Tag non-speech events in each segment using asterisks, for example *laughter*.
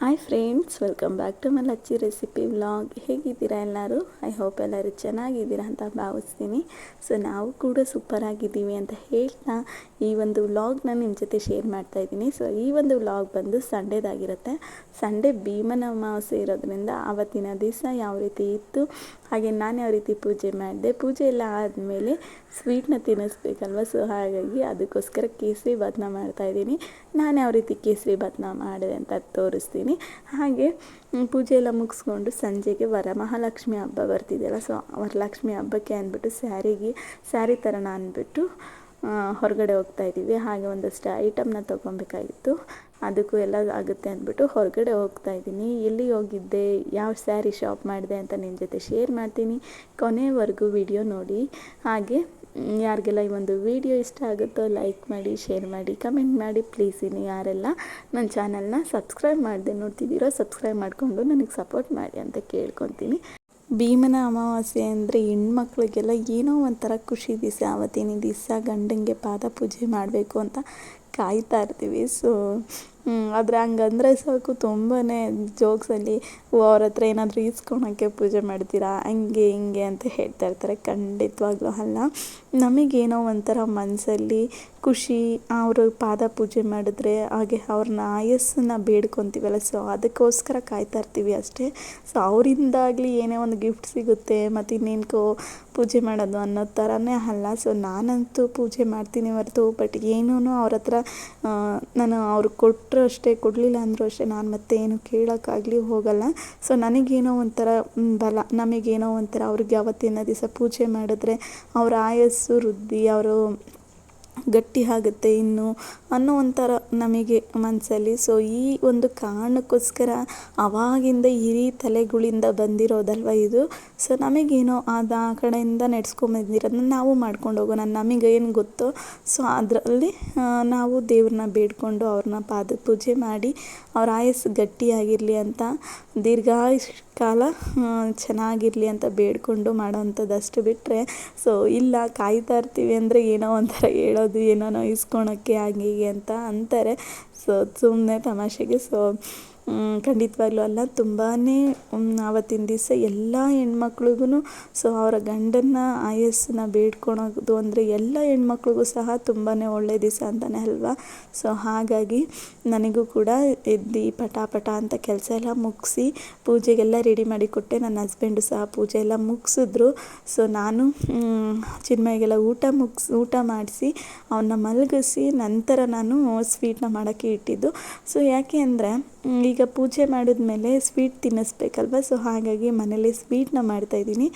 Hi friends welcome back to ಮಲಚ್ಚಿ recipe vlog ಹೇಗಿದ್ದೀರಾ ಎಲ್ಲರೂ? I hope ಎಲ್ಲರೂ ಚೆನ್ನಾಗಿದ್ದೀರಾ ಅಂತ ಭಾವಿಸ್ತೀನಿ. ಸೊ ನಾವು ಕೂಡ ಸೂಪರ್ ಆಗಿದ್ದೀವಿ ಅಂತ ಹೇಳ್ತಾ ಈ ಒಂದು ವ್ಲಾಗ್ನ ನಿಮ್ಮ ಜೊತೆ ಶೇರ್ ಮಾಡ್ತಾ ಇದ್ದೀನಿ. ಸೊ ಈ ಒಂದು ವ್ಲಾಗ್ ಬಂದು ಸಂಡೇದಾಗಿರುತ್ತೆ ಸಂಡೆ ಭೀಮನ ಅಮಾವಾಸ್ಯೆ ಇರೋದ್ರಿಂದ ಆವತ್ತಿನ ದಿವಸ ಯಾವ ರೀತಿ ಇತ್ತು, ಹಾಗೆ ನಾನು ಯಾವ ರೀತಿ ಪೂಜೆ ಮಾಡಿದೆ, ಪೂಜೆ ಎಲ್ಲ ಆದಮೇಲೆ ಸ್ವೀಟ್ನ ತಿನ್ನಿಸ್ಬೇಕಲ್ವ ಸೊ ಹಾಗಾಗಿ ಅದಕ್ಕೋಸ್ಕರ ಕೇಸರಿ ಬದ್ನ ಮಾಡ್ತಾ ಇದ್ದೀನಿ. ನಾನು ಯಾವ ರೀತಿ ಕೇಸರಿ ಭತ್ನ ಮಾಡಿದೆ ಅಂತ ತೋರಿಸ್ತೀನಿ. ಹಾಗೆ ಪೂಜೆ ಎಲ್ಲ ಮುಗಿಸ್ಕೊಂಡು ಸಂಜೆಗೆ ವರಮಹಾಲಕ್ಷ್ಮಿ ಹಬ್ಬ ಬರ್ತಿದೆಯಲ್ಲ ಸೊ ವರಲಕ್ಷ್ಮಿ ಹಬ್ಬಕ್ಕೆ ಅಂದ್ಬಿಟ್ಟು ಸ್ಯಾರಿಗೆ, ಸ್ಯಾರಿ ಥರನ ಅಂದ್ಬಿಟ್ಟು ಹೊರಗಡೆ ಹೋಗ್ತಾ ಇದ್ದೀವಿ. ಹಾಗೆ ಒಂದಷ್ಟು ಐಟಮ್ನ ತೊಗೊಬೇಕಾಗಿತ್ತು ಅದಕ್ಕೂ ಎಲ್ಲ ಆಗುತ್ತೆ ಅಂದ್ಬಿಟ್ಟು ಹೊರಗಡೆ ಹೋಗ್ತಾ ಇದ್ದೀನಿ. ಎಲ್ಲಿ ಹೋಗಿದ್ದೆ? ಯಾವ ಸ್ಯಾರಿ ಶಾಪ್ ಮಾಡಿದೆ ಅಂತ ನಿಮ್ಮ ಜೊತೆ ಶೇರ್ ಮಾಡ್ತೀನಿ. ಕೊನೆವರೆಗೂ ವಿಡಿಯೋ ನೋಡಿ. ಹಾಗೆ ಯಾರಿಗೆಲ್ಲ ಈ ಒಂದು ವಿಡಿಯೋ ಇಷ್ಟ ಆಗುತ್ತೋ ಲೈಕ್ ಮಾಡಿ ಶೇರ್ ಮಾಡಿ ಕಮೆಂಟ್ ಮಾಡಿ ಪ್ಲೀಸ್ ಇನ್ನು ಯಾರೆಲ್ಲ ನನ್ನ ಚಾನಲ್ನ ಸಬ್ಸ್ಕ್ರೈಬ್ ಮಾಡಿದೆ ನೋಡ್ತಿದ್ದೀರೋ ಸಬ್ಸ್ಕ್ರೈಬ್ ಮಾಡಿಕೊಂಡು ನನಗೆ ಸಪೋರ್ಟ್ ಮಾಡಿ ಅಂತ ಕೇಳ್ಕೊತೀನಿ. ಭೀಮನ ಅಮಾವಾಸ್ಯೆ ಅಂದರೆ ಹೆಣ್ಮಕ್ಳಿಗೆಲ್ಲ ಏನೋ ಒಂಥರ ಖುಷಿ ದಿವಸ ಆವತ್ತಿನ ದಿವಸ ಗಂಡನಿಗೆ ಪಾದ ಪೂಜೆ ಮಾಡಬೇಕು ಅಂತ ಕಾಯ್ತಾ ಇರ್ತೀವಿ. ಸೊ ಆದರೆ ಹಂಗಂದ್ರೆ ಸಾಕು ತುಂಬಾ ಜೋಕ್ಸಲ್ಲಿ ಅವ್ರ ಹತ್ರ ಏನಾದರೂ ಈಸ್ಕೊಳಕ್ಕೆ ಪೂಜೆ ಮಾಡ್ತೀರಾ? ಹಂಗೆ, ಹಿಂಗೆ ಅಂತ ಹೇಳ್ತಾ ಇರ್ತಾರೆ, ಖಂಡಿತವಾಗ್ಲೂ ಅಲ್ಲ. ನಮಗೇನೋ ಒಂಥರ ಮನಸ್ಸಲ್ಲಿ ಖುಷಿ, ಅವರು ಪಾದ ಪೂಜೆ ಮಾಡಿದ್ರೆ ಹಾಗೆ ಅವ್ರನ್ನ ಆಯಸ್ಸನ್ನ ಬೇಡ್ಕೊತೀವಲ್ಲ ಸೊ ಅದಕ್ಕೋಸ್ಕರ ಕಾಯ್ತಾ ಇರ್ತೀವಿ ಅಷ್ಟೇ. ಸೊ ಅವರಿಂದಾಗಲಿ ಏನೇ ಒಂದು ಗಿಫ್ಟ್ ಸಿಗುತ್ತೆ, ಮತ್ತು ಇನ್ನೇನ್ಕೋ ಪೂಜೆ ಮಾಡೋದು ಅನ್ನೋ ಥರನೇ ಅಲ್ಲ. ಸೊ ನಾನಂತೂ ಪೂಜೆ ಮಾಡ್ತೀನಿ ಹೊರತು ಬಟ್ ಏನೂ ಅವ್ರ ಹತ್ರ ನಾನು ಅವ್ರು ಕೊಟ್ಟರು ಅಷ್ಟೇ, ಕೊಡಲಿಲ್ಲ ಅಂದರೂ ಅಷ್ಟೇ, ನಾನು ಮತ್ತೆ ಏನು ಕೇಳೋಕ್ಕಾಗಲಿ ಹೋಗಲ್ಲ. ಸೊ ನನಗೇನೋ ಒಂಥರ ಬಲ, ನಮಗೇನೋ ಒಂಥರ ಅವ್ರಿಗೆ ಅವತ್ತಿನ ದಿವಸ ಪೂಜೆ ಮಾಡಿದ್ರೆ ಅವ್ರ ಆಯಸ್ಸು ವೃದ್ಧಿ, ಅವರು ಗಟ್ಟಿ ಆಗುತ್ತೆ, ಇನ್ನು ಅನ್ನೋ ಒಂಥರ ನಮಗೆ ಮನಸ್ಸಲ್ಲಿ ಸೊ ಈ ಒಂದು ಕಾರಣಕ್ಕೋಸ್ಕರ ಅವಾಗಿಂದ ಹಿರಿ ತಲೆಗಳಿಂದ ಬಂದಿರೋದಲ್ವ ಇದು? ಸೊ ನಮಗೇನೋ ಅದು ಆ ಕಡೆಯಿಂದ ನಡೆಸ್ಕೊಂಬಂದಿರೋದನ್ನ ನಾವು ಮಾಡ್ಕೊಂಡು ಹೋಗೋಣ. ನಮಗೆ ಏನು ಗೊತ್ತೋ? ಸೊ ಅದರಲ್ಲಿ ನಾವು ದೇವ್ರನ್ನ ಬೇಡ್ಕೊಂಡು ಅವ್ರನ್ನ ಪಾದ ಪೂಜೆ ಮಾಡಿ ಅವ್ರ ಆಯಸ್ಸು ಗಟ್ಟಿಯಾಗಿರಲಿ ಅಂತ ದೀರ್ಘಾಯುಷ್ ಕಾಲ ಚೆನ್ನಾಗಿರಲಿ ಅಂತ ಬೇಡ್ಕೊಂಡು ಮಾಡೋವಂಥದ್ದು ಬಿಟ್ಟರೆ ಸೊ ಇಲ್ಲ ಕಾಯ್ತಾ ಇರ್ತೀವಿ ಅಂದರೆ ಏನೋ ಒಂಥರ ಹೇಳೋದು, ಏನೋ ಇಸ್ಕೊಳಕ್ಕೆ ಆಗಿ ಅಂತ ಅಂತಾರೆ. ಸೊ ಸುಮ್ಮನೆ ತಮಾಷೆಗೆ ಸೊ ಖಂಡಿತವಾಗ್ಲೂ ಅಲ್ಲ. ತುಂಬಾ ಆವತ್ತಿನ ದಿವಸ ಎಲ್ಲ ಹೆಣ್ಮಕ್ಳಿಗೂ ಸೊ ಅವರ ಗಂಡನ ಆಯಸ್ಸನ್ನ ಬೇಡ್ಕೊಳೋದು ಅಂದರೆ ಎಲ್ಲ ಹೆಣ್ಮಕ್ಳಿಗೂ ಸಹ ತುಂಬಾ ಒಳ್ಳೆಯ ದಿವಸ ಅಂತಲೇ ಅಲ್ವಾ? ಸೊ ಹಾಗಾಗಿ ನನಗೂ ಕೂಡ ಎದ್ದು ಪಟ ಪಟ ಅಂತ ಕೆಲಸ ಎಲ್ಲ ಮುಗಿಸಿ, ಪೂಜೆಗೆಲ್ಲ ರೆಡಿ ಮಾಡಿ ಕೊಟ್ಟೆ. ನನ್ನ ಹಸ್ಬೆಂಡು ಸಹ ಪೂಜೆ ಎಲ್ಲ ಮುಗಿಸಿದ್ರು. ಸೊ ನಾನು ಚಿನ್ಮಯಿಗೆಲ್ಲ ಊಟ ಮುಗಿಸಿ, ಊಟ ಮಾಡಿಸಿ ಅವನ್ನ ಮಲಗಿಸಿ ನಂತರ ನಾನು ಸ್ವೀಟ್ನ ಮಾಡೋಕ್ಕೆ ಇಟ್ಟಿದ್ದು. ಸೊ ಯಾಕೆ ಅಂದರೆ ಈಗ ಪೂಜೆ ಮಾಡಿದ್ಮೇಲೆ ಸ್ವೀಟ್ ತಿನ್ನಿಸ್ಬೇಕಲ್ವ? ಸೊ ಹಾಗಾಗಿ ಮನೇಲಿ ಸ್ವೀಟ್ನ ಮಾಡ್ತಾಯಿದ್ದೀನಿ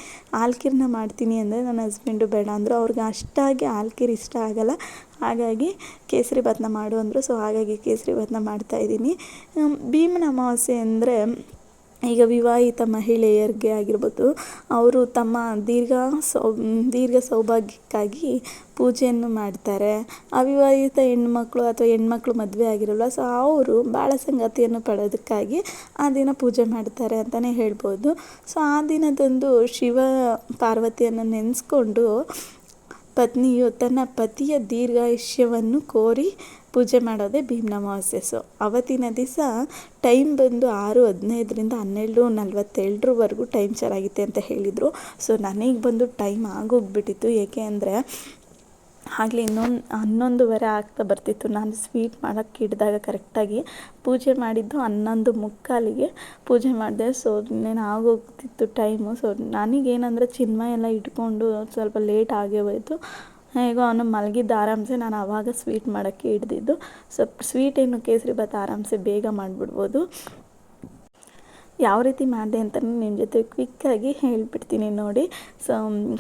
ಆಲ್ಕಿರ್ನ ಮಾಡ್ತೀನಿ ಅಂದರೆ ನನ್ನ ಹಸ್ಬೆಂಡು ಬೇಡ ಅಂದರು. ಅವ್ರಿಗೆ ಅಷ್ಟಾಗಿ ಆಲ್ಕಿರ್ ಇಷ್ಟ ಆಗಲ್ಲ. ಹಾಗಾಗಿ ಕೇಸರಿ ಭಾತ್ನ ಮಾಡು ಅಂದರು. ಸೊ ಹಾಗಾಗಿ ಕೇಸರಿ ಭಾತ್ನ ಮಾಡ್ತಾಯಿದ್ದೀನಿ ಭೀಮನ ಅಮಾವಾಸ್ಯೆ ಅಂದರೆ ಈಗ ವಿವಾಹಿತ ಮಹಿಳೆಯರಿಗೆ ಆಗಿರ್ಬೋದು, ಅವರು ತಮ್ಮ ದೀರ್ಘ ಸೌ, ದೀರ್ಘ ಸೌಭಾಗ್ಯಕ್ಕಾಗಿ ಪೂಜೆಯನ್ನು ಮಾಡ್ತಾರೆ. ಅವಿವಾಹಿತ ಹೆಣ್ಮಕ್ಳು ಅಥವಾ ಹೆಣ್ಮಕ್ಳು ಮದುವೆ ಆಗಿರಲ್ಲ ಸೊ ಅವರು ಬಾಳ ಸಂಗತಿಯನ್ನು ಪಡೋದಕ್ಕಾಗಿ ಆ ದಿನ ಪೂಜೆ ಮಾಡ್ತಾರೆ ಅಂತಲೇ ಹೇಳ್ಬೋದು. ಸೊ ಆ ದಿನದಂದು ಶಿವ ಪಾರ್ವತಿಯನ್ನು ನೆನೆಸ್ಕೊಂಡು ಪತ್ನಿಯು ತನ್ನ ಪತಿಯ ದೀರ್ಘಾಯುಷ್ಯವನ್ನು ಕೋರಿ ಪೂಜೆ ಮಾಡೋದೇ ಭೀಮ್ನ ಅಮಾವಾಸ್ಯೆ. ಸೊ ಅವತ್ತಿನ ದಿವಸ ಟೈಮ್ ಬಂದು ಆರು, ಹದಿನೈದರಿಂದ ಹನ್ನೆರಡು ನಲ್ವತ್ತೇಳರವರೆಗೂ ಟೈಮ್ ಚೆನ್ನಾಗಿತ್ತೆ ಅಂತ ಹೇಳಿದರು. ಸೊ ನನಗೆ ಬಂದು ಟೈಮ್ ಆಗೋಗ್ಬಿಟ್ಟಿತ್ತು. ಏಕೆ ಅಂದರೆ, ಆಗಲಿ ಇನ್ನೊಂದು, ಹನ್ನೊಂದುವರೆ ಆಗ್ತಾ ಬರ್ತಿತ್ತು. ನಾನು ಸ್ವೀಟ್ ಮಾಡೋಕ್ಕೆ ಹಿಡಿದಾಗ ಕರೆಕ್ಟಾಗಿ ಪೂಜೆ ಮಾಡಿದ್ದು ಹನ್ನೊಂದು ಮುಕ್ಕಾಲಿಗೆ ಪೂಜೆ ಮಾಡಿದೆ. ಸೊ ಇನ್ನೇನು ಆಗೋಗ್ತಿತ್ತು ಟೈಮು ಸೊ ನನಗೇನಂದರೆ ಚಿನ್ಮಯ ಎಲ್ಲ ಇಟ್ಕೊಂಡು ಸ್ವಲ್ಪ ಲೇಟ್ ಆಗೇ ಹೋಯಿತು. ಹೇಗೋ ಅವನು ಮಲಗಿದ್ದ ಆರಾಮ್ಸೆ ನಾನು ಆವಾಗ ಸ್ವೀಟ್ ಮಾಡೋಕ್ಕೆ ಹಿಡ್ದಿದ್ದು. ಸೊ ಸ್ವೀಟ್ ಏನು ಕೇಸರಿ ಭಾತ್ ಆರಾಮ್ಸೆ ಬೇಗ ಮಾಡಿಬಿಡ್ಬೋದು. ಯಾವ ರೀತಿ ಮಾಡಿದೆ ಅಂತ ನಿಮ್ಮ ಜೊತೆ ಕ್ವಿಕ್ಕಾಗಿ ಹೇಳಿಬಿಡ್ತೀನಿ ನೋಡಿ. ಸೊ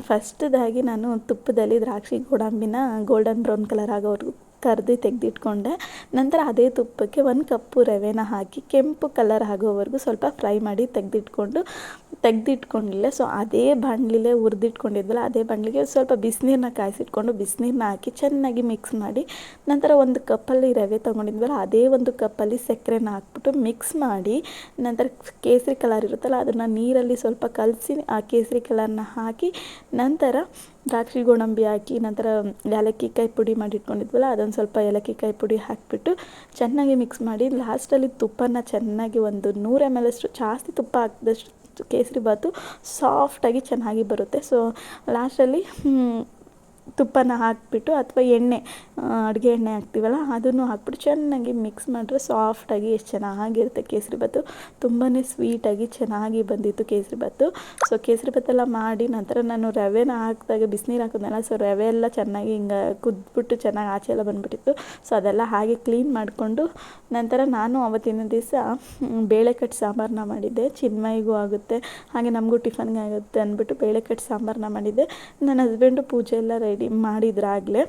ಫಸ್ಟ್ದಾಗಿ ನಾನು ತುಪ್ಪದಲ್ಲಿ ದ್ರಾಕ್ಷಿ ಗೋಡಂಬಿನ ಗೋಲ್ಡನ್ ಬ್ರೌನ್ ಕಲರ್ ಆಗೋವರೆಗೂ ಕರೆದು ತೆಗೆದಿಟ್ಕೊಂಡೆ. ನಂತರ ಅದೇ ತುಪ್ಪಕ್ಕೆ ಒಂದು ಕಪ್ಪು ರವೆನ ಹಾಕಿ ಕೆಂಪು ಕಲರ್ ಆಗೋವರೆಗೂ ಸ್ವಲ್ಪ ಫ್ರೈ ಮಾಡಿ ತೆಗೆದಿಟ್ಕೊಂಡು, ತೆಗೆದಿಟ್ಕೊಂಡಿಲ್ಲ. ಸೊ ಅದೇ ಬಾಣಲಿಲೇ ಹುರಿದಿಟ್ಕೊಂಡಿದ್ವಲ್ಲ, ಅದೇ ಬಾಣಲಿಗೆ ಸ್ವಲ್ಪ ಬಿಸಿನೀರನ್ನ ಕಾಯಿಸಿಟ್ಕೊಂಡು ಬಿಸಿನೀರನ್ನ ಹಾಕಿ ಚೆನ್ನಾಗಿ ಮಿಕ್ಸ್ ಮಾಡಿ, ನಂತರ ಒಂದು ಕಪ್ಪಲ್ಲಿ ರವೆ ತೊಗೊಂಡಿದ್ವಲ್ಲ, ಅದೇ ಒಂದು ಕಪ್ಪಲ್ಲಿ ಸಕ್ಕರೆನ ಹಾಕ್ಬಿಟ್ಟು ಮಿಕ್ಸ್ ಮಾಡಿ, ನಂತರ ಕೇಸರಿ ಕಲರ್ ಇರುತ್ತಲ್ಲ, ಅದನ್ನು ನೀರಲ್ಲಿ ಸ್ವಲ್ಪ ಕಲಸಿ ಆ ಕೇಸರಿ ಕಲರ್ನ ಹಾಕಿ, ನಂತರ ದ್ರಾಕ್ಷಿ ಗೋಡಂಬಿ ಹಾಕಿ, ನಂತರ ಏಲಕ್ಕಿ ಕಾಯಿ ಪುಡಿ ಮಾಡಿ ಇಟ್ಕೊಂಡಿದ್ವಲ್ಲ ಅದೊಂದು ಸ್ವಲ್ಪ ಏಲಕ್ಕಿ ಕಾಯಿ ಪುಡಿ ಹಾಕಿಬಿಟ್ಟು ಚೆನ್ನಾಗಿ ಮಿಕ್ಸ್ ಮಾಡಿ ಲಾಸ್ಟಲ್ಲಿ ತುಪ್ಪನ ಚೆನ್ನಾಗಿ ಒಂದು ನೂರು ಎಂ ಎಲ್ ಅಷ್ಟು, ಜಾಸ್ತಿ ತುಪ್ಪ ಹಾಕಿದಷ್ಟು ಕೇಸರಿ ಬಾತು ಸಾಫ್ಟಾಗಿ ಚೆನ್ನಾಗಿ ಬರುತ್ತೆ. ಸೊ ಲಾಸ್ಟಲ್ಲಿ ತುಪ್ಪನ ಹಾಕಿಬಿಟ್ಟು ಅಥವಾ ಎಣ್ಣೆ ಅಡುಗೆ ಎಣ್ಣೆ ಹಾಕ್ತೀವಲ್ಲ ಅದನ್ನು ಹಾಕ್ಬಿಟ್ಟು ಚೆನ್ನಾಗಿ ಮಿಕ್ಸ್ ಮಾಡಿದ್ರೆ ಸಾಫ್ಟಾಗಿ ಎಷ್ಟು ಚೆನ್ನಾಗಿರುತ್ತೆ ಕೇಸರಿ ಬಾತು ತುಂಬಾ ಸ್ವೀಟಾಗಿ ಚೆನ್ನಾಗಿ ಬಂದಿತ್ತು ಕೇಸರಿ ಭಾತು. ಸೊ ಕೇಸರಿ ಭಾತೆಲ್ಲ ಮಾಡಿ ನಂತರ ನಾನು ರವೆನ ಹಾಕಿದಾಗ ಬಿಸಿನೀರು ಹಾಕಿದ್ನಲ್ಲ ಸೊ ರವೆ ಎಲ್ಲ ಚೆನ್ನಾಗಿ ಹಿಂಗೆ ಕುದ್ಬಿಟ್ಟು ಚೆನ್ನಾಗಿ ಆಚೆ ಎಲ್ಲ ಬಂದುಬಿಟ್ಟಿತ್ತು. ಸೊ ಅದೆಲ್ಲ ಹಾಗೆ ಕ್ಲೀನ್ ಮಾಡಿಕೊಂಡು ನಂತರ ನಾನು ಅವತ್ತಿನ ದಿವಸ ಬೇಳೆ ಕಟ್ಟು ಸಾಂಬಾರನ್ನ ಮಾಡಿದ್ದೆ. ಚಿನ್ಮಯಿಗೂ ಆಗುತ್ತೆ, ಹಾಗೆ ನಮಗೂ ಟಿಫನ್ಗೆ ಆಗುತ್ತೆ ಅಂದ್ಬಿಟ್ಟು ಬೇಳೆ ಕಟ್ಟು ಸಾಂಬಾರನ್ನ ಮಾಡಿದ್ದೆ. ನನ್ನ ಹಸ್ಬೆಂಡು ಪೂಜೆ ಎಲ್ಲ ರೆಡಿ ಮಾಡಿದ್ರಾಗಲೇ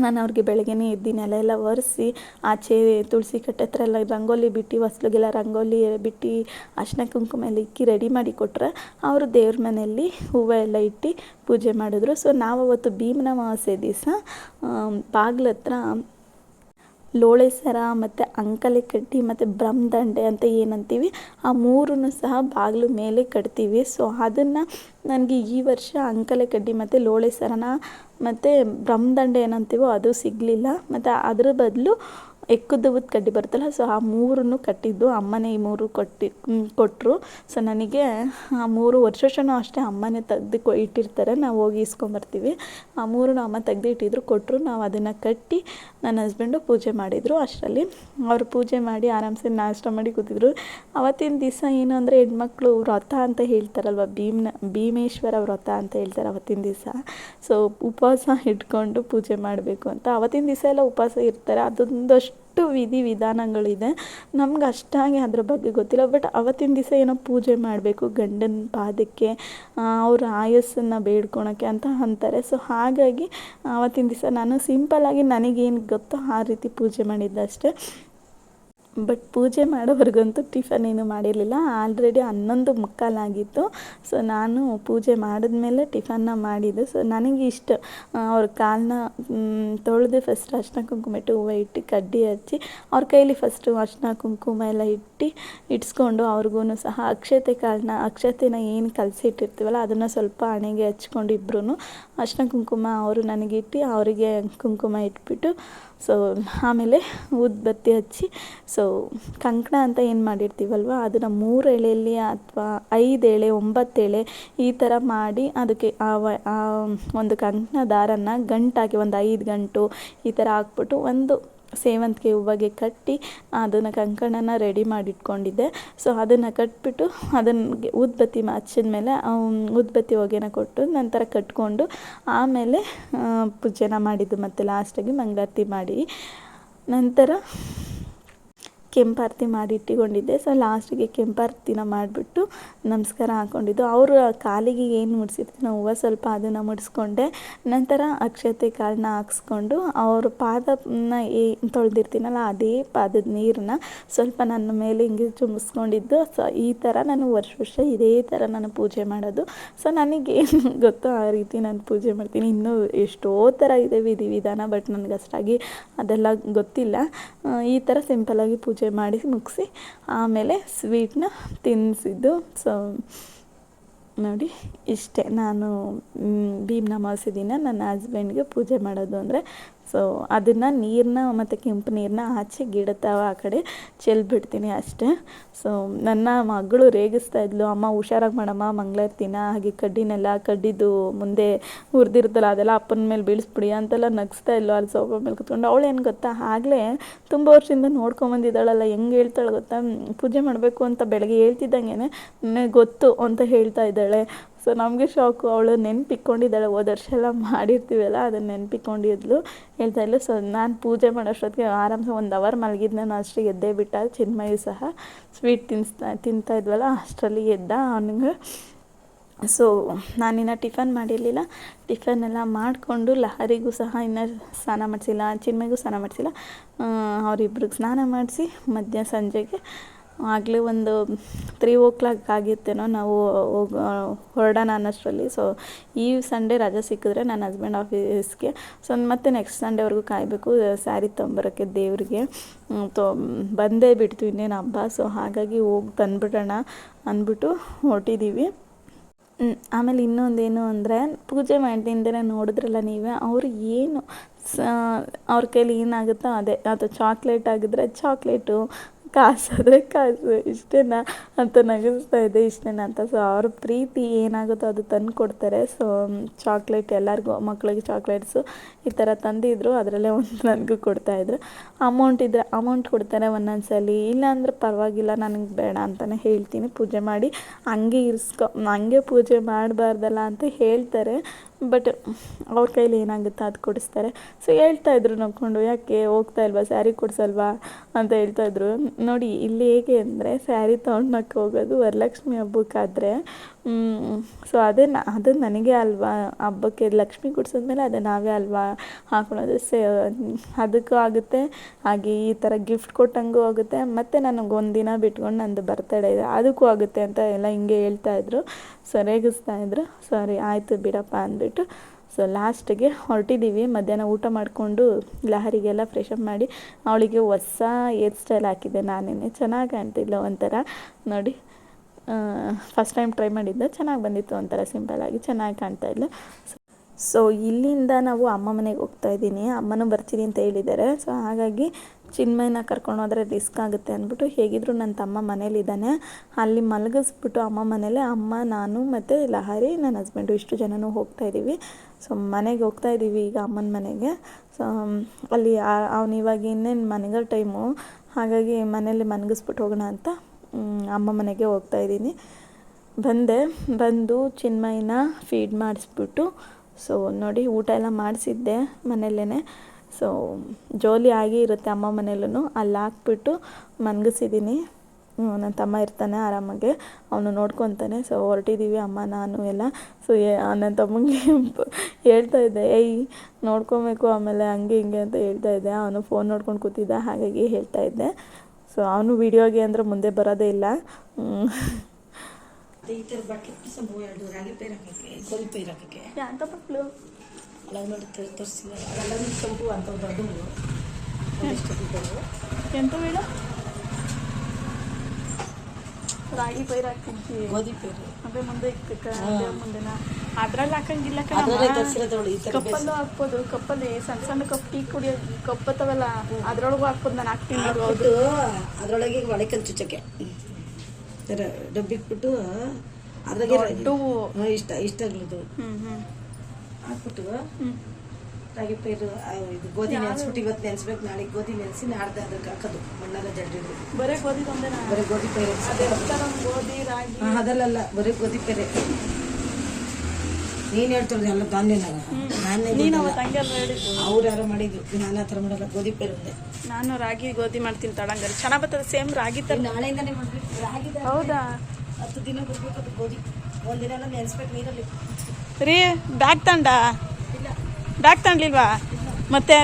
ನಾನು ಅವ್ರಿಗೆ ಬೆಳಗ್ಗೆನೇ ಎದ್ದು ನೆಲ ಎಲ್ಲ ಒರೆಸಿ, ಆಚೆ ತುಳಸಿ ಕಟ್ಟೆ ಹತ್ರ ಎಲ್ಲ ರಂಗೋಲಿ ಬಿಟ್ಟು, ಹೊಸ್ಲಿಗೆಲ್ಲ ರಂಗೋಲಿ ಬಿಟ್ಟು ಅರ್ಶಿನ ಕುಂಕುಮ ಎಲ್ಲ ಇಕ್ಕಿ ರೆಡಿ ಮಾಡಿ ಕೊಟ್ಟರೆ ಅವರು ದೇವ್ರ ಮನೆಯಲ್ಲಿ ಹೂವು ಎಲ್ಲ ಇಟ್ಟು ಪೂಜೆ ಮಾಡಿದ್ರು. ಸೊ ನಾವು ಅವತ್ತು ಭೀಮನ ಅಮಾವಾಸ್ಯೆ ದಿವಸ ಬಾಗ್ಲ ಹತ್ರ ಲೋಳೆ ಸರ ಮತ್ತು ಅಂಕಲೆ ಕಡ್ಡಿ ಮತ್ತು ಬ್ರಹ್ಮದಂಡೆ ಅಂತ ಏನಂತೀವಿ, ಆ ಮೂರನ್ನು ಸಹ ಬಾಗಿಲು ಮೇಲೆ ಕಟ್ತೀವಿ. ಸೊ ಅದನ್ನು ನನಗೆ ಈ ವರ್ಷ ಅಂಕಲೆ ಕಡ್ಡಿ ಮತ್ತು ಲೋಳೆ ಸರನ ಮತ್ತು ಬ್ರಹ್ಮದಂಡೆ ಏನಂತೀವೋ ಅದು ಸಿಗಲಿಲ್ಲ. ಮತ್ತು ಅದ್ರ ಬದಲು ಎಕ್ಕುದವದ ಕಡ್ಡಿ ಬರುತ್ತಲ್ಲ ಸೊ ಆ ಮೂರನ್ನು ಕಟ್ಟಿದ್ದು ಅಮ್ಮನೇ ಈ ಮೂರು ಕೊಟ್ಟಿ ಕೊಟ್ಟರು ಸೊ ನನಗೆ ಆ ಮೂರು ವರ್ಷ ಅಷ್ಟೇ ಅಮ್ಮನೇ ತೆಗ್ದು ಇಟ್ಟಿರ್ತಾರೆ, ನಾವು ಹೋಗಿ ಇಸ್ಕೊಂಬರ್ತೀವಿ. ಆ ಮೂರನ್ನು ಅಮ್ಮ ತೆಗ್ದು ಇಟ್ಟಿದ್ರು ಕೊಟ್ಟರು ನಾವು ಅದನ್ನು ಕಟ್ಟಿ ನನ್ನ ಹಸ್ಬೆಂಡು ಪೂಜೆ ಮಾಡಿದರು ಅಷ್ಟರಲ್ಲಿ. ಅವರು ಪೂಜೆ ಮಾಡಿ ಆರಾಮ್ಸೆ ನಾಷ್ಟ ಮಾಡಿ ಕೂತಿದ್ರು. ಅವತ್ತಿನ ದಿವಸ ಏನು ಅಂದರೆ ಹೆಣ್ಮಕ್ಳು ವ್ರತ ಅಂತ ಹೇಳ್ತಾರಲ್ವ, ಭೀಮ್ನ, ಭೀಮೇಶ್ವರ ವ್ರತ ಅಂತ ಹೇಳ್ತಾರೆ ಅವತ್ತಿನ ದಿವಸ. ಸೊ ಉಪವಾಸ ಇಟ್ಕೊಂಡು ಪೂಜೆ ಮಾಡಬೇಕು ಅಂತ ಅವತ್ತಿನ ದಿವಸ ಎಲ್ಲ ಉಪವಾಸ ಇರ್ತಾರೆ. ಅದೊಂದಷ್ಟು ವಿಧಿ ವಿಧಾನಗಳಿದೆ. ನಮ್ಗೆ ಅಷ್ಟಾಗಿ ಅದ್ರ ಬಗ್ಗೆ ಗೊತ್ತಿಲ್ಲ. ಬಟ್ ಅವತ್ತಿನ ದಿವಸ ಏನೋ ಪೂಜೆ ಮಾಡಬೇಕು, ಗಂಡನ ಪಾದಕ್ಕೆ ಅವ್ರ ಆಯಸ್ಸನ್ನು ಬೇಡ್ಕೊಳಕ್ಕೆ ಅಂತ ಅಂತಾರೆ. ಸೊ ಹಾಗಾಗಿ ಅವತ್ತಿನ ದಿವಸ ನಾನು ಸಿಂಪಲ್ಲಾಗಿ ನನಗೇನು ಗೊತ್ತೋ ಆ ರೀತಿ ಪೂಜೆ ಮಾಡಿದ್ದಷ್ಟೇ ಬಟ್ ಪೂಜೆ ಮಾಡೋವರೆಗಂತೂ ಟಿಫನ್ ಏನು ಮಾಡಿರಲಿಲ್ಲ. ಆಲ್ರೆಡಿ ಹನ್ನೊಂದು ಮುಕ್ಕಾಲಾಗಿತ್ತು ಸೊ ನಾನು ಪೂಜೆ ಮಾಡಿದ್ಮೇಲೆ ಟಿಫನ್ನ ಮಾಡಿದ್ದು. ಸೊ ನನಗೆ ಇಷ್ಟ. ಅವ್ರ ಕಾಲನ್ನ ತೊಳೆದು ಫಸ್ಟ್ ಅರ್ಶಿನ ಕುಂಕುಮ ಇಟ್ಟು ಹೂವು ಇಟ್ಟು ಕಡ್ಡಿ ಹಚ್ಚಿ, ಅವ್ರ ಕೈಲಿ ಫಸ್ಟು ಅರ್ಶಿನ ಕುಂಕುಮ ಎಲ್ಲ ಇಟ್ಟು ಇಟ್ಸ್ಕೊಂಡು ಅವ್ರಿಗೂ ಸಹ ಅಕ್ಷತೆ ಕಾಳನ್ನ, ಅಕ್ಷತೆನ ಏನು ಕಲಸಿ ಇಟ್ಟಿರ್ತೀವಲ್ಲ ಅದನ್ನು ಸ್ವಲ್ಪ ಹಣೆಗೆ ಹಚ್ಕೊಂಡು ಇಬ್ಬರೂ ಅರ್ಶಿನ ಕುಂಕುಮ ಅವರು ನನಗಿಟ್ಟು ಅವರಿಗೆ ಕುಂಕುಮ ಇಟ್ಬಿಟ್ಟು ಸೊ ಆಮೇಲೆ ಊದ್ಬತ್ತಿ ಹಚ್ಚಿ ಸೊ ಕಂಕಣ ಅಂತ ಏನು ಮಾಡಿರ್ತೀವಲ್ವ ಅದನ್ನು ಮೂರು ಎಳೆಯಲ್ಲಿ ಅಥವಾ ಐದು ಎಳೆ, ಒಂಬತ್ತು ಎಳೆ ಈ ಥರ ಮಾಡಿ ಅದಕ್ಕೆ ಆ ಒಂದು ಕಂಕಣ ದಾರನ ಗಂಟಾಕಿ ಒಂದು ಐದು ಗಂಟು ಈ ಥರ ಹಾಕ್ಬಿಟ್ಟು ಒಂದು ಸೇವಂತಿಗೆ ಹೂವಿಗೆ ಕಟ್ಟಿ ಅದನ್ನು ಕಂಕಣನ ರೆಡಿ ಮಾಡಿ ಇಟ್ಕೊಂಡಿದ್ದೆ ಸೊ ಅದನ್ನು ಕಟ್ಬಿಟ್ಟು ಅದನ್ನು ಊದ್ಬತ್ತಿ ಹಚ್ಚಿದ ಮೇಲೆ ಊದ್ಬತ್ತಿ ಹೊಗೆನ ಕೊಟ್ಟು ನಂತರ ಕಟ್ಕೊಂಡು ಆಮೇಲೆ ಪೂಜೆನ ಮಾಡಿದ್ದು ಮತ್ತು ಲಾಸ್ಟಾಗಿ ಮಂಗಳಾರತಿ ಮಾಡಿ. ನಂತರ ಕೆಂಪಾರತಿ ಮಾಡಿ ಇಟ್ಟುಕೊಂಡಿದ್ದೆ ಸೊ ಲಾಸ್ಟಿಗೆ ಕೆಂಪಾರತಿನ ಮಾಡಿಬಿಟ್ಟು ನಮಸ್ಕಾರ ಹಾಕ್ಕೊಂಡಿದ್ದು ಅವರು ಕಾಲಿಗೆ ಏನು ಮುಡಿಸಿರ್ತೀನೋ ಹೂವು ಸ್ವಲ್ಪ ಅದನ್ನು ಮುಡಿಸ್ಕೊಂಡೆ. ನಂತರ ಅಕ್ಷತೆ ಕಾಳನ್ನ ಹಾಕ್ಸ್ಕೊಂಡು ಅವ್ರ ಪಾದನ ಏ ತೊಳೆದಿರ್ತೀನಲ್ಲ, ಅದೇ ಪಾದದ ನೀರನ್ನ ಸ್ವಲ್ಪ ನನ್ನ ಮೇಲೆ ಹಿಂಗೆ ಚುಮಿಸ್ಕೊಂಡಿದ್ದು ಸೊ ಈ ಥರ ನಾನು ವರ್ಷ ವರ್ಷ ಇದೇ ಥರ ನಾನು ಪೂಜೆ ಮಾಡೋದು. ಸೊ ನನಗೇನು ಗೊತ್ತೋ ಆ ರೀತಿ ನಾನು ಪೂಜೆ ಮಾಡ್ತೀನಿ. ಇನ್ನೂ ಎಷ್ಟೋ ಥರ ಇದೆ ವಿಧಿ ವಿಧಾನ ಬಟ್ ನನಗೆ ಅಷ್ಟಾಗಿ ಅದೆಲ್ಲ ಗೊತ್ತಿಲ್ಲ. ಈ ಥರ ಸಿಂಪಲ್ಲಾಗಿ ಪೂಜೆ ಮಾಡಿ ಮುಗಿಸಿ ಆಮೇಲೆ ಸ್ವೀಟ್ನ ತಿನ್ನಿಸಿದ್ದು. ಸೊ ನೋಡಿ, ಇಷ್ಟೇ. ನಾನು ಭೀಮ್ನ ಅಮಾವಾಸ್ಯೆ ದಿನ ನನ್ನ ಹಸ್ಬೆಂಡ್ಗೆ ಪೂಜೆ ಮಾಡೋದು ಅಂದರೆ ಸೊ ಅದನ್ನು ನೀರನ್ನ ಮತ್ತು ಕೆಂಪು ನೀರನ್ನ ಆಚೆ ಗಿಡತಾವ ಆ ಕಡೆ ಚೆಲ್ಬಿಡ್ತೀನಿ ಅಷ್ಟೇ. ಸೊ ನನ್ನ ಮಗಳು ರೇಗಿಸ್ತಾ ಇದ್ಲು, ಅಮ್ಮ, ಹುಷಾರಾಗಿ ಮಾಡಮ್ಮ, ಮಂಗಳಾರತಿನ, ಹಾಗೆ ಕಡ್ಡಿನೆಲ್ಲ ಕಡ್ಡಿದು ಮುಂದೆ ಹುರಿದಿರ್ತಲ್ಲ ಅದೆಲ್ಲ ಅಪ್ಪನ ಮೇಲೆ ಬೀಳಿಸ್ಬಿಡಿ ಅಂತೆಲ್ಲ ನಗಿಸ್ತಾ ಇಲ್ಲೋ ಅಲ್ಲಿ ಸೋಫಾ ಮೇಲೆ ಕುತ್ಕೊಂಡು. ಅವಳು ಏನು ಗೊತ್ತಾ, ಆಗಲೇ ತುಂಬ ವರ್ಷದಿಂದ ನೋಡ್ಕೊಂಬಂದಿದ್ದಾಳಲ್ಲ ಹೆಂಗೆ ಹೇಳ್ತಾಳೆ ಗೊತ್ತಾ ಪೂಜೆ ಮಾಡಬೇಕು ಅಂತ ಬೆಳಗ್ಗೆ ಹೇಳ್ತಿದ್ದಂಗೆ ನನಗೆ ಗೊತ್ತು ಅಂತ ಹೇಳ್ತಾ ಇದ್ದಾಳೆ. ಸೊ ನಮಗೆ ಶಾಕು ಅವಳು ನೆನ್ಪಿಕ್ಕೊಂಡಿದ್ದಾಳೆ ಹೋದ ವರ್ಷ ಎಲ್ಲ ಮಾಡಿರ್ತೀವಲ್ಲ, ಅದನ್ನು ನೆನ್ಪಿಕ್ಕೊಂಡಿದ್ಲು ಹೇಳ್ತಾ ಇಲ್ಲ ಸೊ ನಾನು ಪೂಜೆ ಮಾಡೋಷ್ಟೊತ್ತಿಗೆ ಆರಾಮ್ಸೆ ಒಂದು ಅವರ್ ಮಲಗಿದ್ದು ನಾನು ಅಷ್ಟೇ ಎದ್ದೇ ಬಿಟ್ಟ, ಚಿನ್ಮಯು ಸಹ ಸ್ವೀಟ್ ತಿನ್ಸ್ತಾ, ತಿಂತಾ ಇದ್ವಲ್ಲ, ಅಷ್ಟರಲ್ಲಿ ಎದ್ದ ಅವನಿಗೆ. ಸೊ ನಾನಿನ್ನು ಟಿಫನ್ ಮಾಡಿರಲಿಲ್ಲ. ಟಿಫನ್ ಎಲ್ಲ ಮಾಡಿಕೊಂಡು ಲಹರಿಗೂ ಸಹ ಇನ್ನು ಸ್ನಾನ ಮಾಡಿಸಿಲ್ಲ, ಚಿನ್ಮಯಿಗೂ ಸ್ನಾನ ಮಾಡಿಸಿಲ್ಲ. ಅವರಿಬ್ರಿಗೆ ಸ್ನಾನ ಮಾಡಿಸಿ ಮಧ್ಯ ಸಂಜೆಗೆ ಆಗಲೇ ಒಂದು ತ್ರೀ ಓ ಕ್ಲಾಕ್ ಆಗಿತ್ತೇನೋ ನಾವು ಹೋಗ, ಹೊರಡೋಣ ಅನ್ನೋಷ್ಟರಲ್ಲಿ. ಸೊ ಈ ಸಂಡೇ ರಜೆ ಸಿಕ್ಕಿದ್ರೆ ನನ್ನ ಹಸ್ಬೆಂಡ್ ಆಫೀಸ್ಗೆ ಸೊ ಮತ್ತೆ ನೆಕ್ಸ್ಟ್ ಸಂಡೇವರೆಗೂ ಕಾಯಬೇಕು ಸ್ಯಾರಿ ತೊಂಬರೋಕ್ಕೆ ದೇವ್ರಿಗೆ. ತೊ, ಬಂದೇ ಬಿಡ್ತು ಇನ್ನೇನು ಹಬ್ಬ. ಸೊ ಹಾಗಾಗಿ ಹೋಗಿ ಬಂದ್ಬಿಡೋಣ ಅಂದ್ಬಿಟ್ಟು ಹೊರಟಿದ್ದೀವಿ ಆಮೇಲೆ ಇನ್ನೊಂದೇನು ಅಂದರೆ, ಪೂಜೆ ಮಾಡ್ತಿಂದರೆ ನೋಡಿದ್ರಲ್ಲ ನೀವೇ, ಅವರು ಏನು ಸ, ಅವ್ರ ಕೈಲಿ ಏನಾಗುತ್ತೋ ಅದೇ. ಅದು ಚಾಕ್ಲೇಟ್ ಆಗಿದ್ರೆ ಚಾಕ್ಲೇಟು ಕಾಸಾದರೆ ಕಾಸು, ಇಷ್ಟೇನಾ ಅಂತ ನಗಿಸ್ತಾ ಇದೆ, ಇಷ್ಟೇನಾ ಅಂತ. ಸೊ ಅವ್ರ ಪ್ರೀತಿ ಏನಾಗುತ್ತೋ ಅದು ತಂದು ಕೊಡ್ತಾರೆ. ಸೊ ಚಾಕ್ಲೇಟ್ ಎಲ್ಲರಿಗೂ ಮಕ್ಕಳಿಗೆ ಚಾಕ್ಲೇಟ್ಸು ಈ ಥರ ತಂದಿದ್ರು, ಅದರಲ್ಲೇ ಒಂದು ನನಗೂ ಕೊಡ್ತಾಯಿದ್ರು ಅಮೌಂಟ್ ಇದ್ದರೆ ಅಮೌಂಟ್ ಕೊಡ್ತಾರೆ ಒಂದೊಂದು ಸಲ ಇಲ್ಲಾಂದ್ರೆ ಪರವಾಗಿಲ್ಲ, ನನಗೆ ಬೇಡ ಅಂತಲೇ ಹೇಳ್ತೀನಿ. ಪೂಜೆ ಮಾಡಿ ಹಂಗೆ ಇರಿಸ್ಕೊ, ಹಂಗೆ ಪೂಜೆ ಮಾಡಬಾರ್ದಲ್ಲ ಅಂತ ಹೇಳ್ತಾರೆ. ಬಟ್ ಅವ್ರ ಕೈಲಿ ಏನಾಗುತ್ತೋ ಅದು ಕೊಡಿಸ್ತಾರೆ. ಸೊ ಹೇಳ್ತಾ ಇದ್ರು ನೋಡ್ಕೊಂಡು ಯಾಕೆ ಹೋಗ್ತಾ ಇಲ್ವಾ? ಸ್ಯಾರಿ ಕೊಡಿಸಲ್ವಾ? ಅಂತ ಹೇಳ್ತಾ ಇದ್ರು. ನೋಡಿ, ಇಲ್ಲಿ ಹೇಗೆ ಅಂದರೆ ಸ್ಯಾರಿ ತೊಗೊಂಡಕ್ಕೆ ಹೋಗೋದು ವರಲಕ್ಷ್ಮಿ ಹಬ್ಬಕ್ಕಾದರೆ ಸೊ ಅದೇ ನ, ಅದು ನನಗೆ ಅಲ್ವಾ? ಹಬ್ಬಕ್ಕೆ ಲಕ್ಷ್ಮಿ ಕೊಡಿಸಿದ್ಮೇಲೆ ಅದೇ ನಾವೇ ಅಲ್ವಾ ಹಾಕೊಳ್ಳೋದು? ಸೇ, ಅದಕ್ಕೂ ಆಗುತ್ತೆ. ಹಾಗೆ ಈ ಥರ ಗಿಫ್ಟ್ ಕೊಟ್ಟಂಗೂ ಆಗುತ್ತೆ. ಮತ್ತು ನನಗೆ ದಿನ ಬಿಟ್ಕೊಂಡು ನಂದು ಬರ್ತಡೇ ಇದೆ. ಅದಕ್ಕೂ ಆಗುತ್ತೆ ಅಂತ ಎಲ್ಲ ಹಿಂಗೆ ಹೇಳ್ತಾ ಇದ್ರು. ಸೊ ರೇಗಿಸ್ತಾ ಇದ್ರು. ಸರಿ, ಆಯಿತು ಬಿಡಪ್ಪ ಅಂದ್ಬಿಟ್ಟು. ಸೊ ಲಾಸ್ಟಿಗೆ ಹೊರಟಿದ್ದೀವಿ ಮಧ್ಯಾಹ್ನ ಊಟ ಮಾಡಿಕೊಂಡು ಲಹರಿಗೆಲ್ಲ ಫ್ರೆಶ್ ಅಪ್ ಮಾಡಿ ಅವಳಿಗೆ ಹೊಸ ಏರ್ ಸ್ಟೈಲ್ ಹಾಕಿದ್ದೆ ನಾನೇ ಚೆನ್ನಾಗಿ ಕಾಣ್ತಿಲ್ಲ ಒಂಥರ. ನೋಡಿ ಫಸ್ಟ್ ಟೈಮ್ ಟ್ರೈ ಮಾಡಿದ್ದೆ. ಚೆನ್ನಾಗಿ ಬಂದಿತ್ತು ಒಂಥರ ಸಿಂಪಲ್ಲಾಗಿ ಚೆನ್ನಾಗಿ ಕಾಣ್ತಾ ಇಲ್ಲ ಸೊ ಇಲ್ಲಿಂದ ನಾವು ಅಮ್ಮ ಮನೆಗೆ ಹೋಗ್ತಾ ಇದ್ದೀನಿ. ಅಮ್ಮನೂ ಬರ್ತೀನಿ ಅಂತ ಹೇಳಿದ್ದಾರೆ. ಸೊ ಹಾಗಾಗಿ ಚಿನ್ಮಯನ ಕರ್ಕೊಂಡು ಹೋದರೆ ರಿಸ್ಕ್ ಆಗುತ್ತೆ ಅಂದ್ಬಿಟ್ಟು ಹೇಗಿದ್ರು ನನ್ನ ತಮ್ಮ ಮನೇಲಿದ್ದಾನೆ ಅಲ್ಲಿ ಮಲಗಿಸ್ಬಿಟ್ಟು ಅಮ್ಮ ಮನೇಲೆ ಅಮ್ಮ, ನಾನು ಮತ್ತು ಲಹರಿ ನನ್ನ ಹಸ್ಬೆಂಡು ಇಷ್ಟು ಜನನೂ ಹೋಗ್ತಾ ಇದ್ದೀವಿ ಸೊ ಮನೆಗೆ ಹೋಗ್ತಾ ಇದ್ದೀವಿ ಈಗ ಅಮ್ಮನ ಮನೆಗೆ. ಸೊ ಅಲ್ಲಿ ಅವ್ನು ಇವಾಗ ಇನ್ನೇನು ಮನೆಗಳ ಟೈಮು ಹಾಗಾಗಿ ಮನೇಲಿ ಮನಗಿಸ್ಬಿಟ್ಟು ಹೋಗೋಣ ಅಂತ ಅಮ್ಮ ಮನೆಗೆ ಹೋಗ್ತಾ ಇದ್ದೀನಿ ಬಂದೆ, ಬಂದು ಚಿನ್ಮಯನ ಫೀಡ್ ಮಾಡಿಸ್ಬಿಟ್ಟು ಸೊ ನೋಡಿ ಊಟ ಎಲ್ಲ ಮಾಡಿಸಿದ್ದೆ ಮನೆಯಲ್ಲೇ ಸೊ ಜೋಲಿ ಆಗಿ ಇರುತ್ತೆ ಅಮ್ಮ ಮನೇಲೂ ಅಲ್ಲಿ ಹಾಕ್ಬಿಟ್ಟು ಮನ್ಗಿಸಿದ್ದೀನಿ ನನ್ನ ತಮ್ಮ ಇರ್ತಾನೆ ಆರಾಮಾಗೆ. ಅವನು ನೋಡ್ಕೊತಾನೆ. ಸೊ ಹೊರಟಿದ್ದೀವಿ ಅಮ್ಮ ನಾನು ಎಲ್ಲ. ಸೊ ನನ್ನ ತಮ್ಮಂಗೆ *laughs* ಹೇಳ್ತಾ ಇದ್ದೆ ಏಯ್ ನೋಡ್ಕೊಬೇಕು ಆಮೇಲೆ ಹಂಗೆ ಹಿಂಗೆ ಅಂತ ಹೇಳ್ತಾ ಇದ್ದೆ. ಅವನು ಫೋನ್ ನೋಡ್ಕೊಂಡು ಕೂತಿದ್ದ ಹಾಗಾಗಿ ಹೇಳ್ತಾ ಇದ್ದೆ. ಸೊ ಅವನು ವಿಡಿಯೋಗೆ ಅಂದರೆ ಮುಂದೆ ಬರೋದೇ ಇಲ್ಲ. ಈ ಥರ ಬಟ್ಟೆ ಸಂಭವ ಎರಡು ರಾಗಿ ಪೈರ್ ಹಾಕಕ್ಕೆ ಪೈರ್ ಹಾಕಕ್ಕೆ ಅಲ್ಲ ನೋಡಿ ತೋರಿಸಿಲ್ಲ ಅವೆಲ್ಲ ಸಂಪು ಅಂತ ದೊಡ್ಡವು. ಎಂತ ಬೇಡ ರಾಗಿ ಪೈರ್ ಹಾಕಿದ್ವಿ ಗೋಧಿ ಪೈರು. ಅದೇ ಮುಂದೆ ಇಕ್ಕಕ್ಕ ಮುಂದೆನ? ಅದ್ರಲ್ಲಿ ಹಾಕಂಗಿಲ್ಲ ಕಪ್ಪಲ್ಲೂ ಹಾಕ್ಬೋದು. ಕಪ್ಪಲ್ಲಿ ಸಣ್ಣ ಸಣ್ಣ ಕಪ್ ಟೀ ಕುಡಿಯೋ ಕಪ್ ತವಲ್ಲ ಅದ್ರೊಳಗೂ ಹಾಕ್ಬೋದು ನಾನು ಹಾಕ್ತೀನಿ ಹೌದು. ಅದ್ರೊಳಗೆ ಒಳಕಲ್ ಚುಚ್ಚಕ್ಕೆ ಡಬ್ಬಿಕ್ಬಿಟ್ಟು ಅದ್ರಾಗೆ ಇಷ್ಟ ಇಷ್ಟ ಆಗ್ಲದು ಹ್ಮ್ ಹ್ಮ್. ಹಾಕ್ಬಿಟ್ಟು ರಾಗಿ ಪೈರು ಇದು ಗೋಧಿ ನೆನೆಸ್ಬಿಟ್ಟು ಇವತ್ತು ನೆನೆಸ್ಬೇಕು ನಾಳೆ ಗೋಧಿ ನೆನೆಸಿ ನಾಡ್ದು ಅದಕ್ಕೆ ಹಾಕೋದು ಮಣ್ಣೆಲ್ಲ ಜಡ್ಡಿಡು ಬರೀ ಗೋಧಿ ಬರೀ ಗೋಧಿ ಪೈರು. ಗೋಧಿ ರಾಗಿ. ಅದಲ್ಲಲ್ಲ ಬರೀ ಗೋಧಿ ಪೈರೆ. ನೀನು ಹೇಳ್ತಾಳೆ ಎಲ್ಲ ಧಾನ್ಯನಾಗ ನಾನು ಅವ್ರು ಯಾರೋ ಮಾಡಿದ್ರು. ನಾನು ಆ ಥರ ಮಾಡಲ್ಲ ಗೋಧಿ ಪೈರು ಒಂದೇ ನಾನು ರಾಗಿ ಗೋಧಿ ಮಾಡ್ತೀನಿ ತಡಂಗಾರೆ ಚೆನ್ನಾಗಿ ಬರ್ತದೆ ಸೇಮ್ ರಾಗಿ ತರ. ನಾಳೆಯಿಂದನೇ ಮಾಡ್ಬೇಕು. ರಾಗಿ ಹೌದಾ? ಹತ್ತು ದಿನ ಬರ್ಬೇಕು ಅದು ಗೋಧಿ. ಒಂದಿನ ನೆನೆಸ್ಬೇಕು ನೀರಲ್ಲಿ. ರೀ, ಬ್ಯಾಗ್ ತಂಡ? ಬ್ಯಾಗ್ ತಂಡ್ಲಿಲ್ವಾ ಮತ್ತೆ?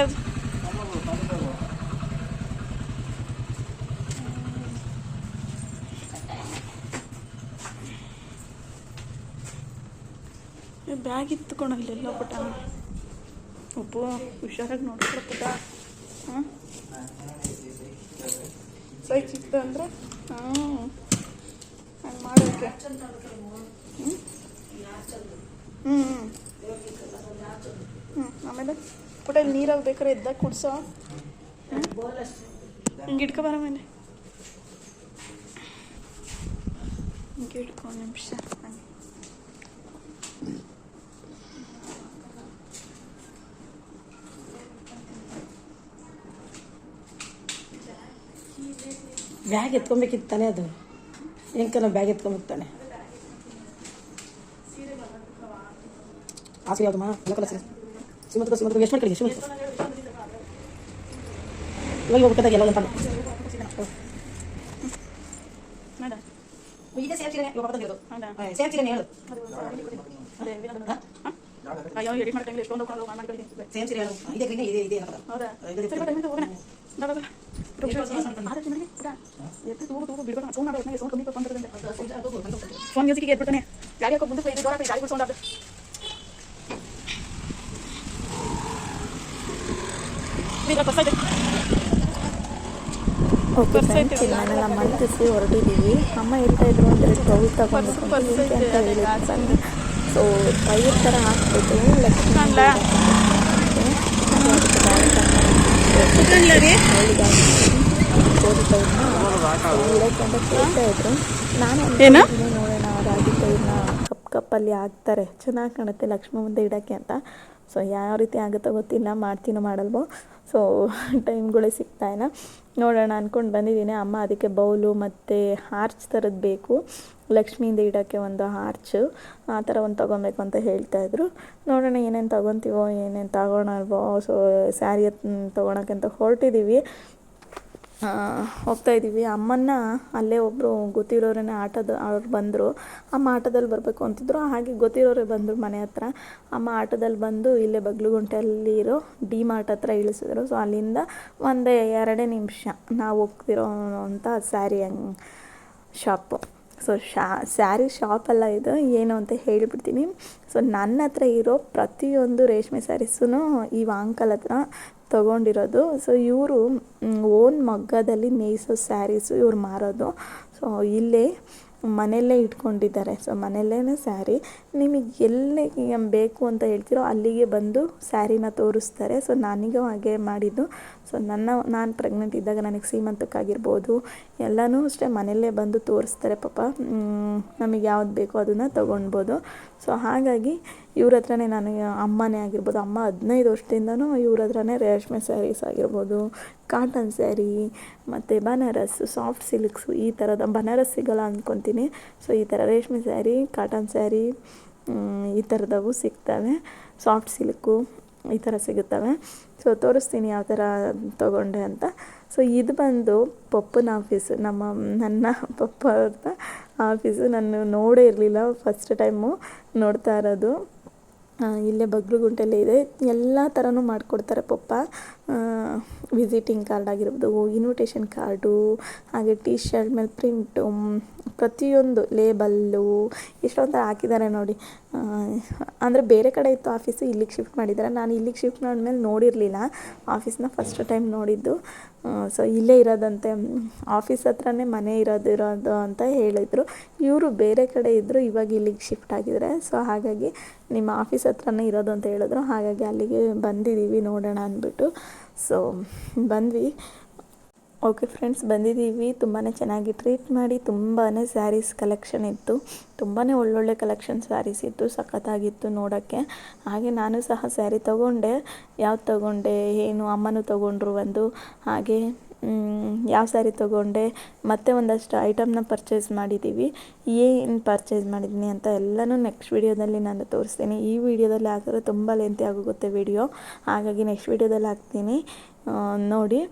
ಬ್ಯಾಗ್ ಇತ್ತುಕೊಳಲ್ಲ ಪುಟ. ಒಬ್ಬ ಹುಷಾರಾಗಿ ನೋಡ್ಕೊಳ ಪುಟ. ಹಾಂ? ಸೈ ಚಿಕ್ಕ ಅಂದ್ರೆ? ಹಾಂ ಹಂಗೆ ಮಾಡೋಕೆ. ಹ್ಞೂ ಹ್ಞೂ ಹ್ಞೂ ಆಮೇಲೆ ಪುಟ ಇಲ್ಲಿ ನೀರಲ್ಲಿ ಬೇಕಾದ್ರೆ ಎದ್ದಾಗ ಕುಡ್ಸೋ. ಹಿಂಗೆ ಇಟ್ಕೊ ಬರ ಮೇಲೆ ಹಿಂಗೆ ಇಟ್ಕೊ ನಿಮಿಷ. ಬ್ಯಾಗ್ ಎತ್ಕೊಬೇಕಿತ್ತು ತಾನೇ ಅದು? ಹೆಂಗೆ ನಾವು ಬ್ಯಾಗ್ ಎತ್ಕೊಬೇಕು ಯಾವ್ದು ಮಾ ಯಾವ್ದಮ್ಮ? ಎಲ್ಲ ಕಲಸಿ ಸಿಮಂತ ಸಿಮಂತ ಎಷ್ಟು ಮಾಡ್ಕೊಳ್ಳಿ ಸಿಮಂತ ಇವಾಗ ಹೋಗ್ಬೇಕಾದಾಗ ಎಲ್ಲ ಅಂತ ಇದೇ ಸೇಮ್ ಸೀರೆ ಇವಾಗ ಬರ್ತಾ ಇರೋದು ಒಂದು ಸೇಮ್ ಸೀರೆ ಹೇಳು ಅಯ್ಯೋ ಎಡಿಟ್ ಎಷ್ಟೊಂದು ಮಾಡ್ಕೊಂಡು ಮಾಡ್ಕೊಂಡು ಸೇಮ್ ಸೀರೆ ಹೇಳು. ಇದೇ ಗ್ರೀನ್ ಹೌದಾ? ಹೋಗೋಣ. ಫೋನ್ ಮ್ಯೂಸಿಕ್ಗೆ ಗಾಡಿ ಹಾಕೋ ಮುಂದೆ ಗಾಡಿ ಸೌಂಡ್ ಓಕೆ ಫ್ರೆಂಡ್ಸ್ ಇಲ್ಲಿ ಹೊರಟಿದ್ದೀವಿ ಅಮ್ಮ ಹೇಳ್ತಾ ಇದ್ರು ಅಂದರೆ ಟೌಲ್ ತಗೊಂಡು ಅಂತ ಹೇಳಿದ್ರು ಸೊ ಟೈರ್ ಥರ ಹಾಕ್ಬಿಟ್ಟು ಲಕ್ಷ್ಮಿ ಕೇಳ್ತಾ ಇದ್ರು ನಾನು ನೋಡೋಣ ರಾಗಿ ಟೈರ್ನ ಕಪ್ ಕಪ್ಪಲ್ಲಿ ಹಾಕ್ತಾರೆ ಚೆನ್ನಾಗಿ ಕಾಣುತ್ತೆ ಲಕ್ಷ್ಮಿ ಮುಂದೆ ಇಡೋಕ್ಕೆ ಅಂತ ಸೊ ಯಾವ ರೀತಿ ಆಗುತ್ತೋ ಗೊತ್ತಿಲ್ಲ, ಮಾಡ್ತೀನೋ ಮಾಡಲ್ವೋ. ಸೊ *laughs* ಟೈಮ್ಗಳೇ ಸಿಗ್ತಾ ಇಲ್ಲ. ನೋಡೋಣ ಅಂದ್ಕೊಂಡು ಬಂದಿದ್ದೀನಿ. ಅಮ್ಮ ಅದಕ್ಕೆ ಬೌಲು ಮತ್ತು ಹಾರ್ಚ್ ಥರದ್ದು ಬೇಕು. ಲಕ್ಷ್ಮಿಯಿಂದ ಇಡೋಕ್ಕೆ ಒಂದು ಹಾರ್ಚು, ಆ ಥರ ಒಂದು ತೊಗೊಬೇಕು ಅಂತ ಹೇಳ್ತಾಯಿದ್ರು ನೋಡೋಣ ಏನೇನು ತೊಗೊತೀವೋ ಏನೇನು ತಗೊಳಲ್ವೋ. ಸೊ ಸ್ಯಾರಿ ಅಂತ ಹೊರಟಿದ್ದೀವಿ ಹೋಗ್ತಾ ಇದ್ದೀವಿ. ಅಮ್ಮನ್ನ ಅಲ್ಲೇ ಒಬ್ಬರು ಗೊತ್ತಿರೋರೇ ಆಟದ, ಅವ್ರು ಬಂದರು. ಅಮ್ಮ ಆಟೋದಲ್ಲಿ ಬರಬೇಕು ಅಂತಿದ್ರು. ಹಾಗೆ ಗೊತ್ತಿರೋರೇ ಬಂದರು ಮನೆ ಹತ್ರ. ಅಮ್ಮ ಆಟೋದಲ್ಲಿ ಬಂದು ಇಲ್ಲೇ ಬಗ್ಲುಗುಂಟೆಯಲ್ಲಿ ಇರೋ ಡಿ ಮಾರ್ಟ್ ಹತ್ರ ಇಳಿಸಿದ್ರು. ಸೊ ಅಲ್ಲಿಂದ ಒಂದೇ ಎರಡೇ ನಿಮಿಷ ನಾವು ಹೋಗ್ತಿರೋ ಅಂತ ಸ್ಯಾರಿ ಹಂಗೆ ಶಾಪು. ಸೊ ಶಾ, ಸ್ಯಾರಿ ಶಾಪಲ್ಲ ಇದು ಏನು ಅಂತ ಹೇಳಿಬಿಡ್ತೀನಿ. ಸೊ ನನ್ನ ಹತ್ರ ಇರೋ ಪ್ರತಿಯೊಂದು ರೇಷ್ಮೆ ಸ್ಯಾರೀಸೂ ಈ ವಾಂಕಲ್ ಹತ್ರ ತೊಗೊಂಡಿರೋದು. ಸೊ ಇವರು ಓನ್ ಮಗ್ಗದಲ್ಲಿ ನೇಯಿಸೋ ಸ್ಯಾರೀಸು ಇವ್ರು ಮಾರೋದು. ಸೊ ಇಲ್ಲೇ ಮನೆಯಲ್ಲೇ ಇಟ್ಕೊಂಡಿದ್ದಾರೆ. ಸೊ ಮನೆಯಲ್ಲೇ ಸ್ಯಾರಿ. ನಿಮಗೆ ಎಲ್ಲಿ ಬೇಕು ಅಂತ ಹೇಳ್ತೀರೋ ಅಲ್ಲಿಗೆ ಬಂದು ಸ್ಯಾರಿನ ತೋರಿಸ್ತಾರೆ. ಸೊ ನನಗೂ ಹಾಗೆ ಮಾಡಿದ್ದು. ಸೊ ನನ್ನ, ನಾನು ಪ್ರೆಗ್ನೆಂಟ್ ಇದ್ದಾಗ ನನಗೆ ಸೀಮಂತಕ್ಕಾಗಿರ್ಬೋದು. ಎಲ್ಲನೂ ಅಷ್ಟೇ ಮನೆಯಲ್ಲೇ ಬಂದು ತೋರಿಸ್ತಾರೆ ಪಾಪ. ನಮಗೆ ಯಾವ್ದು ಬೇಕೋ ಅದನ್ನು ತೊಗೊಳ್ಬೋದು ಸೊ ಹಾಗಾಗಿ ಇವ್ರ ಹತ್ರನೇ ನಾನು ಅಮ್ಮನೇ ಆಗಿರ್ಬೋದು. ಅಮ್ಮ ಹದಿನೈದು ವರ್ಷದಿಂದನೂ ಇವ್ರ ಹತ್ರನೇ ರೇಷ್ಮೆ ಸ್ಯಾರೀಸ್ ಆಗಿರ್ಬೋದು, ಕಾಟನ್ ಸ್ಯಾರಿ, ಮತ್ತು ಬನಾರಸ್, ಸಾಫ್ಟ್ ಸಿಲ್ಕ್ಸು ಈ ಥರದ ಬನಾರಸ್ ಸಿಗೋಲ್ಲ ಅಂದ್ಕೊತೀನಿ ಸೊ ಈ ಥರ ರೇಷ್ಮೆ ಸ್ಯಾರಿ, ಕಾಟನ್ ಸ್ಯಾರಿ ಈ ಥರದವು ಸಿಗ್ತವೆ. ಸಾಫ್ಟ್ ಸಿಲ್ಕು ಈ ಥರ ಸಿಗುತ್ತವೆ. ಸೊ ತೋರಿಸ್ತೀನಿ ಯಾವ ಥರ ತೊಗೊಂಡೆ ಅಂತ. ಸೊ ಇದು ಬಂದು ಪಪ್ಪನ ಆಫೀಸು ನಮ್ಮ, ನನ್ನ *laughs* ಪಪ್ಪ ಅವ್ರದ್ದು ಆಫೀಸು ನಾನು ನೋಡೇ ಇರಲಿಲ್ಲ ಫಸ್ಟ್ ಟೈಮು ನೋಡ್ತಾ ಇರೋದು. ಇಲ್ಲೇ ಬಗ್ಲುಗುಂಟೆಲ್ಲೇ ಇದೆ. ಎಲ್ಲ ಥರನೂ ಮಾಡಿಕೊಡ್ತಾರೆ ಪಪ್ಪ. ವಿಸಿಟಿಂಗ್ ಕಾರ್ಡ್ ಆಗಿರ್ಬೋದು ಇನ್ವಿಟೇಷನ್ ಕಾರ್ಡು ಹಾಗೆ ಟೀ ಶರ್ಟ್ ಮೇಲೆ ಪ್ರಿಂಟು ಪ್ರತಿಯೊಂದು ಲೇಬಲ್ಲು ಎಷ್ಟೊಂದು ಹಾಕಿದ್ದಾರೆ ನೋಡಿ. ಅಂದರೆ ಬೇರೆ ಕಡೆ ಇತ್ತು ಆಫೀಸು ಇಲ್ಲಿಗೆ ಶಿಫ್ಟ್ ಮಾಡಿದ್ದಾರೆ. ನಾನು ಇಲ್ಲಿಗೆ ಶಿಫ್ಟ್ ಮಾಡಿದ್ಮೇಲೆ ನೋಡಿರಲಿಲ್ಲ. ಆಫೀಸ್ನ ಫಸ್ಟ್ ಟೈಮ್ ನೋಡಿದ್ದು. ಸೊ ಇಲ್ಲೇ ಇರೋದಂತೆ ಆಫೀಸ್ ಹತ್ರನೇ ಮನೆ ಇರೋದು ಅಂತ ಹೇಳಿದರು. ಇವರು ಬೇರೆ ಕಡೆ ಇದ್ದರು ಇವಾಗ ಇಲ್ಲಿಗೆ ಶಿಫ್ಟ್ ಆಗಿದ್ದಾರೆ. ಸೊ ಹಾಗಾಗಿ ನಿಮ್ಮ ಆಫೀಸ್ ಹತ್ರನೇ ಇರೋದು ಅಂತ ಹೇಳಿದ್ರು. ಹಾಗಾಗಿ ಅಲ್ಲಿಗೆ ಬಂದಿದ್ದೀವಿ, ನೋಡೋಣ ಅಂದ್ಬಿಟ್ಟು. ಸೊ, ಬಂದ್ವಿ. ಓಕೆ ಫ್ರೆಂಡ್ಸ್ ಬಂದಿದ್ದೀವಿ. ತುಂಬಾ ಚೆನ್ನಾಗಿ ಟ್ರೀಟ್ ಮಾಡಿ. ತುಂಬಾ ಸ್ಯಾರೀಸ್ ಕಲೆಕ್ಷನ್ ಇತ್ತು. ತುಂಬಾ ಒಳ್ಳೊಳ್ಳೆ ಕಲೆಕ್ಷನ್ ಸ್ಯಾರೀಸ್ ಇತ್ತು, ಸಖತ್ತಾಗಿತ್ತು ನೋಡೋಕ್ಕೆ. ಹಾಗೆ ನಾನು ಸಹ ಸ್ಯಾರಿ ತೊಗೊಂಡೆ. ಯಾವ್ದು ತೊಗೊಂಡೆ, ಏನು ಅಮ್ಮನೂ ತೊಗೊಂಡ್ರು ಒಂದು. ಹಾಗೆ ಯಾವ ಸ್ಯಾರಿ ತೊಗೊಂಡೆ, ಮತ್ತೆ ಒಂದಷ್ಟು ಐಟಮ್ನ ಪರ್ಚೇಸ್ ಮಾಡಿದ್ದೀವಿ ಏನು ಪರ್ಚೇಸ್ ಮಾಡಿದ್ದೀನಿ ಅಂತ ಎಲ್ಲನೂ ನೆಕ್ಸ್ಟ್ ವೀಡಿಯೋದಲ್ಲಿ ನಾನು ತೋರಿಸ್ತೀನಿ. ಈ ವಿಡಿಯೋದಲ್ಲಿ ಹಾಕಿದ್ರೆ ತುಂಬ ಲೆಂತಿ ಆಗೋಗುತ್ತೆ ವಿಡಿಯೋ ಹಾಗಾಗಿ ನೆಕ್ಸ್ಟ್ ವಿಡಿಯೋದಲ್ಲಿ ಹಾಕ್ತೀನಿ. ನೋಡಿ.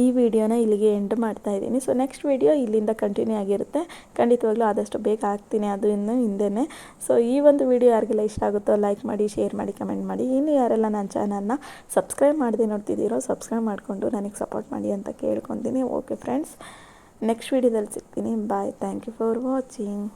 ಈ ವಿಡಿಯೋನ ಇಲ್ಲಿಗೆ ಎಂಡ್ ಮಾಡ್ತಾ ಇದ್ದೀನಿ. ಸೊ ನೆಕ್ಸ್ಟ್ ವಿಡಿಯೋ ಇಲ್ಲಿಂದ ಕಂಟಿನ್ಯೂ ಆಗಿರುತ್ತೆ. ಖಂಡಿತವಾಗ್ಲೂ ಆದಷ್ಟು ಬೇಗ ಹಾಕ್ತೀನಿ. ಅದು ಇನ್ನು ಹಿಂದೆನೇ. ಸೊ ಈ ಒಂದು ವಿಡಿಯೋ ಯಾರಿಗೆಲ್ಲ ಇಷ್ಟ ಆಗುತ್ತೋ ಲೈಕ್ ಮಾಡಿ ಶೇರ್ ಮಾಡಿ ಕಮೆಂಟ್ ಮಾಡಿ, ಇನ್ನು ಯಾರೆಲ್ಲ ನನ್ನ ಚಾನಲ್ನ ಸಬ್ಸ್ಕ್ರೈಬ್ ಮಾಡಿದೆ ನೋಡ್ತಿದ್ದೀರೋ ಸಬ್ಸ್ಕ್ರೈಬ್ ಮಾಡಿಕೊಂಡು ನನಗೆ ಸಪೋರ್ಟ್ ಮಾಡಿ ಅಂತ ಕೇಳ್ಕೊತೀನಿ. ಓಕೆ ಫ್ರೆಂಡ್ಸ್ ನೆಕ್ಸ್ಟ್ ವಿಡಿಯೋದಲ್ಲಿ ಸಿಗ್ತೀನಿ. Bye thank you for watching